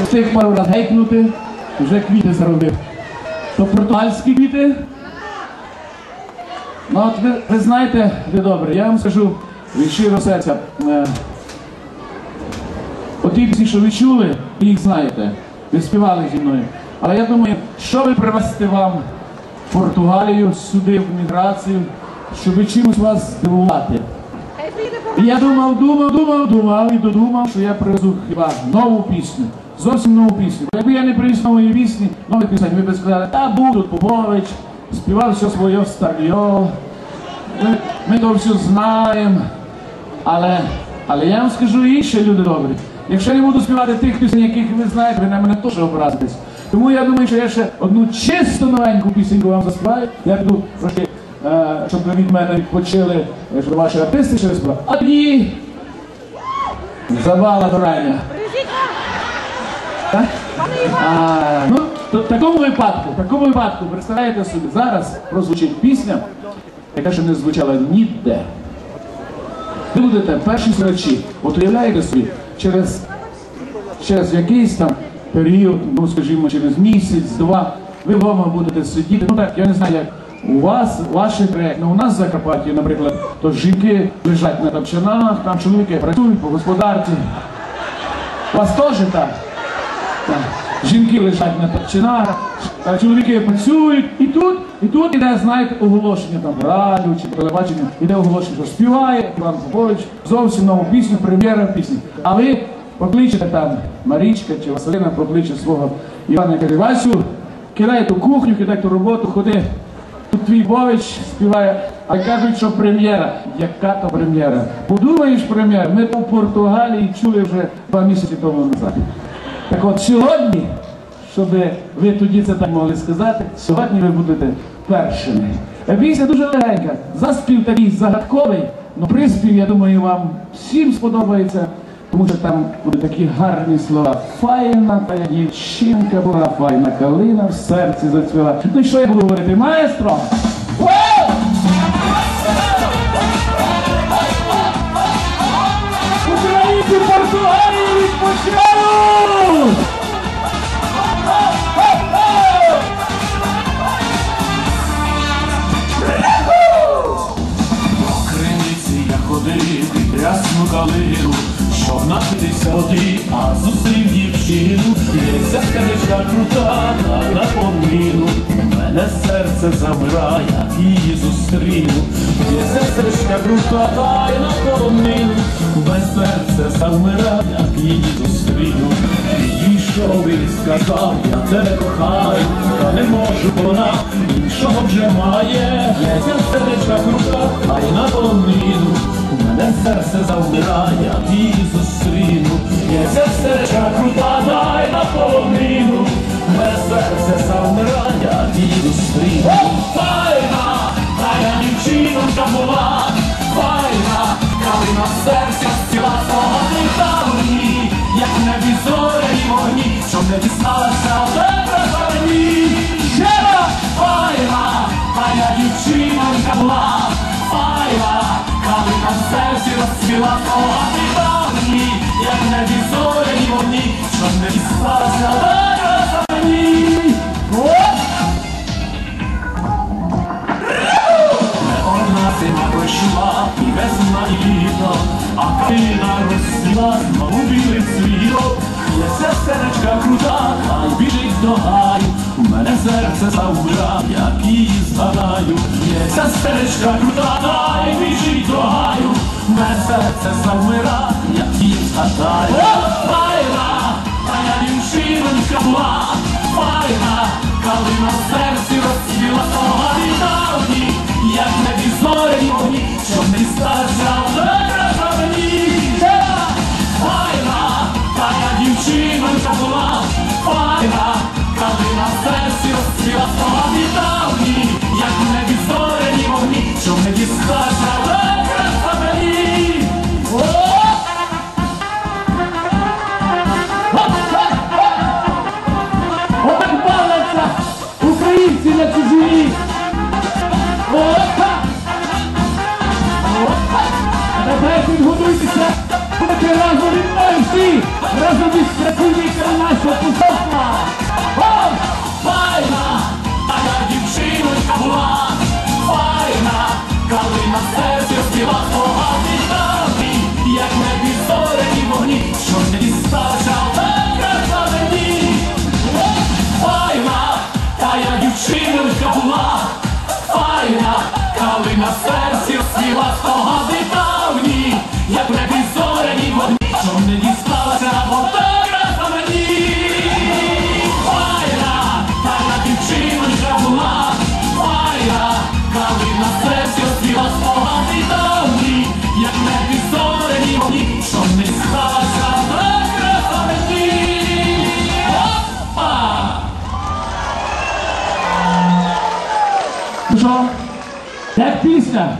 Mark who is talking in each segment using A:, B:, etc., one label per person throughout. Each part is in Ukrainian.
A: Встиг пару раз гейкнути, вже квіти заробив. То португальські квіти. Ну от ви, ви знаєте, ви добре, я вам скажу від щирого серця. Е, Оті пісні, що ви чули, ви їх знаєте, ви співали зі мною. Але я думаю, що ви привезти вам в Португалію сюди, в міграцію, щоб чимось вас здивувати. І я думав, думав, думав, думав і додумав, що я привезу хіба нову пісню. Зовсім нову пісню. Якби я не привіз нової пісні, нових пісень, ви б сказали, та був тут Попович, співав все своє старьо. Ми, ми то все знаємо. Але, але я вам скажу інше, люди добрі. Якщо я не буду співати тих пісень, яких ви знаєте, ви на мене теж образитесь. Тому я думаю, що я ще одну чисто новеньку пісеньку вам заспіваю. Я буду трошки, е, щоб ви від мене відпочили, щоб ваші артисти ще співали. А тоді завала до рання. Так? А, ну, то в такому випадку, в такому випадку, представляєте собі, зараз прозвучить пісня, яка ще не звучала ніде. Ви будете перші слухачі, от уявляєте собі, через, через якийсь там період, ну скажімо, через місяць, два, ви вдома будете сидіти. Ну так, я не знаю, як у вас, в ваших країнах, ну у нас в Закарпатті, наприклад, то жінки лежать на топчанах, там чоловіки працюють по господарці. У вас теж так? Жінки лежать на топчинах, чоловіки працюють, і тут, і тут іде, знаєте, оголошення там радіо чи по телебаченню, іде оголошення, що співає Іван Попович, зовсім нову пісню, прем'єра пісні. А ви покличете там Марічка чи Василина покличе свого Івана і каже, Васю, кидай ту кухню, кидай ту роботу, ходи. Тут твій Бович співає, а кажуть, що прем'єра. Яка то прем'єра? Подумаєш прем'єра? Ми то в Португалії чули вже два місяці тому назад. Так от сьогодні, щоб ви тоді це так могли сказати, сьогодні ви будете першими. Пісня дуже легенька, заспів такий загадковий, але приспів, я думаю, вам всім сподобається, тому що там будуть такі гарні слова. Файна та дівчинка була, файна калина в серці зацвіла. Ну і що я буду говорити? Маестро!
B: Трясну калину, щоб напитися води, а зустрів дівчину, є ця стежка крута, та на поміну. У мене серце замирає, як її зустріну. Ця стежка крута, та на поміну. Без серце завмирає, як її зустріну. Підійшов і сказав, я тебе кохаю, та не можу, вона іншого вже має. Є ця стежка крута, а. У серце завмирає, як зустріну. Є ця крута, дай на поміну. У мене серце завмирає, як її зустріну. Файна, тая дівчинка була, файна, калина в серці ціла свого давні, як небі зоряні вогні, щоб не дісталася тебе мені. Жива, файна, тая дівчинка була, калина в серці розцвіла свого давні, як небі зоряні вогні, щоб не дісталася тебе мені. Одна зима пройшла, і весна і літо, а калина розсіла знову білий. Є ця стежка крута, та й біжить до гаю. У мене серце завмира, як її згадаю. Є ця стежка крута, та й біжить до гаю. Мене серце завмира, як її згадаю. Файна, та я дівчинонька була, файна, калина в серці розцвіла слова давні, як небі зорі щоб не стався лера мені. Файна, та я дівчинонька була, файна, калина в серці розцвіла слова давні, це щось і вас поганий як не пісорені що не стача прекрасна мені. Опа!
A: Ну що, як пісня?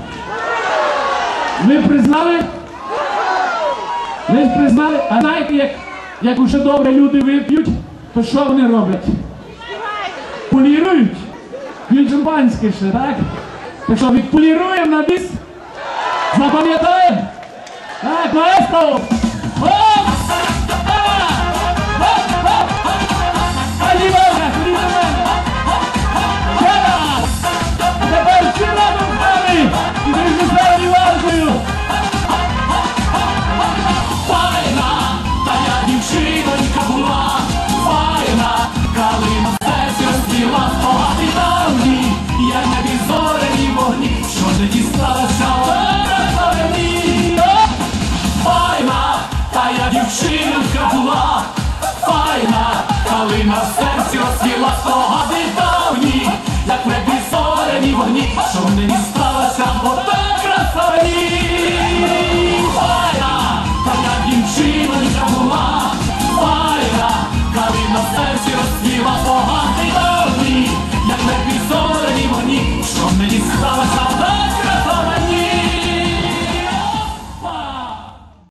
A: Ви признали? Ви признали? А знаєте, як, як уже добре люди вип'ють, то що вони роблять? Полірують. Він шампанське ще, так?
B: Tak samo poliruję na bis. Zapamiętaj! Tak, maestro! O! щоб не дісталася, бо та красаві.